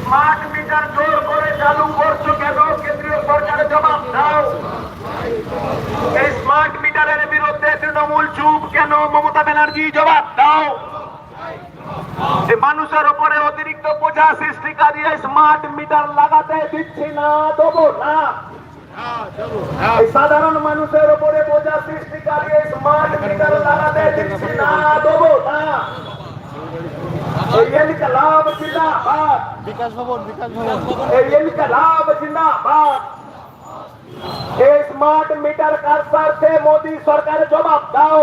Smart meter জোর করে চালু করছ কেন কেন্দ্রীয় সরকারের জবাব দাও এই স্মার্ট মিটারের বিরুদ্ধে তৃণমূল চুপ। কেন মমতা ব্যানার্জি জবাব দাও। যে মানুষের উপরে অতিরিক্ত বোঝা সৃষ্টিকারী স্মার্ট মিটার লাগাতে দিচ্ছি না, দেবো না। এই সাধারণ মানুষের উপরে বোঝা সৃষ্টিকারী স্মার্ট মিটার লাগাতে দিচ্ছি না, দেবো না। এই ইনকলাব জিন্দাবাদ। বিকাশ ভবন বিকাশ ভবন এই ইনকলাব জিন্দাবাদ। এই স্মার্ট মিটার কার স্বার্থে মোদী সরকার জবাব দাও।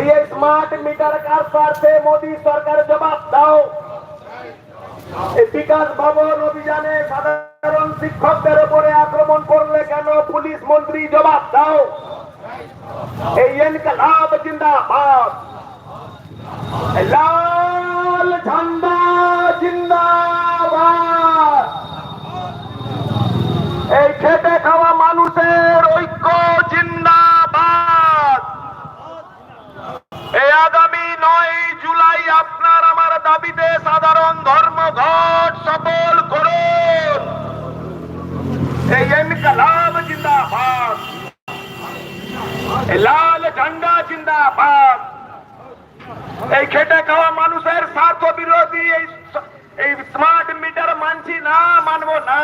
এই স্মার্ট মিটার কার স্বার্থে মোদী সরকার জবাব দাও। বিকাশ ভবন অভিযানে সাধারণ শিক্ষকদের উপরে আক্রমণ করলে কেন পুলিশ মন্ত্রী জবাব দাও? এই এনকালাব জিন্দাবাদ। নয় জুলাই আপনার আমার দাবিতে সাধারণ ধর্মঘট সফল করুন। এই জিন্দাবাদ। লাল ঝান্ডা জিন্দাবাদ। এই খেটে খাওয়া মানুষের স্বার্থ বিরোধী, এই এই স্মার্ট মিটার মানছি না, মানবো না।